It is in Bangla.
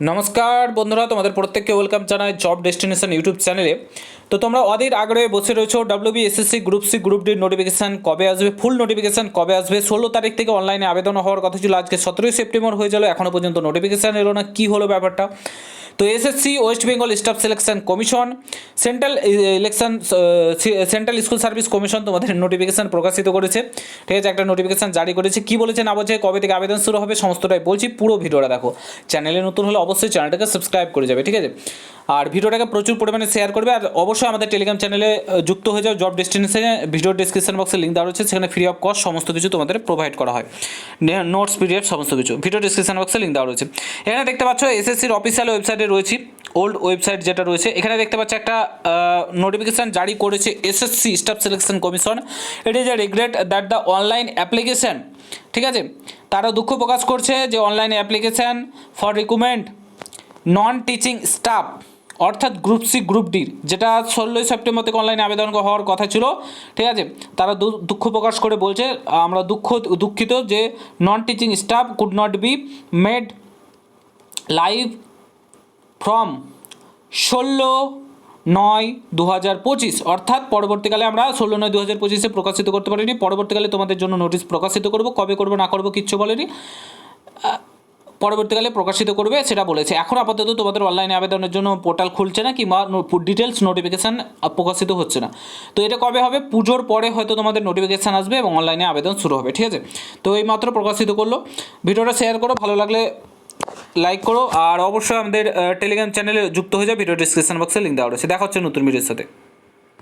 নমস্কার বন্ধুরা, তোমাদের প্রত্যেককে ওয়েলকাম জানাই জব ডেস্টিনেশন ইউটিউব চ্যানেলে তো তোমরা অধীর আগ্রহে বসে রয়েছো WB SSC group C group ডির নোটিফিকেশান কবে আসবে ফুল নোটিফিকেশান কবে আসবে, ষোলো তারিখ থেকে অনলাইনে আবেদন হওয়ার কথা ছিল, আজকে সতেরোই সেপ্টেম্বর হয়ে গেল এখনও পর্যন্ত নোটিফিকেশান এলো না, কী হলো ব্যাপারটা? তো SSC West Bengal staff selection commission central election central school service commission তোমাদের নোটিফিকেশান প্রকাশিত করেছে। ঠিক আছে, একটা নোটিফিকেশান জারি করেছে। কী বলেছে না বলছে, কবে থেকে আবেদন শুরু হবে সমস্তটাই বলছি। পুরো ভিডিওটা দেখো। চ্যানেলে নতুন হলে অবশ্যই চ্যানেলটাকে সাবস্ক্রাইব করে যাবে, ঠিক আছে? আর ভিডিওটাকে প্রচুর পরিমাণে শেয়ার করবে। আর অবশ্যই আমাদের টেলিগ্রাম চ্যানেলে যুক্ত হয়ে যাও। জব ডেস্টিনেশনে ভিডিও ডিসক্রিপশন বক্সে লিঙ্ক দেওয়া রয়েছে। সেখানে ফ্রি অফ কস্ট সমস্ত কিছু তোমাদের প্রোভাইড করা হয়। নোটস পিডিএফ সমস্ত কিছু। ভিডিও ডিসক্রিপশন বক্সে লিঙ্ক দেওয়া রয়েছে। এখানে দেখতে পাচ্ছ এসএসসির অফিসিয়াল ওয়েবসাইটে রয়েছে। ওল্ড ওয়েবসাইট যেটা রয়েছে, এখানে দেখতে পাচ্ছ একটা নোটিফিকেশান জারি করেছে SSC staff selection commission it is a regret that the online application ঠিক আছে? তারা দুঃখ প্রকাশ করছে যে online application for recommend non teaching staff অর্থাৎ গ্রুপ সি গ্রুপ ডির যেটা ষোলোই সেপ্টেম্বর থেকে অনলাইনে আবেদন হওয়ার কথা ছিল, ঠিক আছে? তারা দুঃখ প্রকাশ করে বলছে, আমরা দুঃখ, দুঃখিত যে non teaching staff could not be made live from ষোলো নয় দু হাজার পঁচিশ। অর্থাৎ পরবর্তীকালে আমরা ষোলো নয় দু হাজার পঁচিশে প্রকাশিত করতে পারিনি। পরবর্তীকালে তোমাদের জন্য নোটিশ প্রকাশিত করব। কবে করব, না করব কিচ্ছু বলেনি। পরবর্তীকালে প্রকাশিত করবে সেটা বলেছে। এখন আপাতত তোমাদের অনলাইনে আবেদনের জন্য পোর্টাল খুলছে না কিংবা ডিটেলস নোটিফিকেশান প্রকাশিত হচ্ছে না। তো এটা কবে হবে? পুজোর পরে হয়তো তোমাদের নোটিফিকেশান আসবে এবং অনলাইনে আবেদন শুরু হবে। ঠিক আছে? তো এই মাত্র প্রকাশিত করল। ভিডিওটা শেয়ার করো। ভালো লাগলে লাইক করো, আর অবশ্যই আমাদের টেলিগ্রাম চ্যানেলে যুক্ত হয়ে যাও ভিডিও ডিসক্রিপশন বক্সে লিঙ্ক দেওয়া রয়েছে। দেখা হচ্ছে নতুন ভিডিওর সাথে।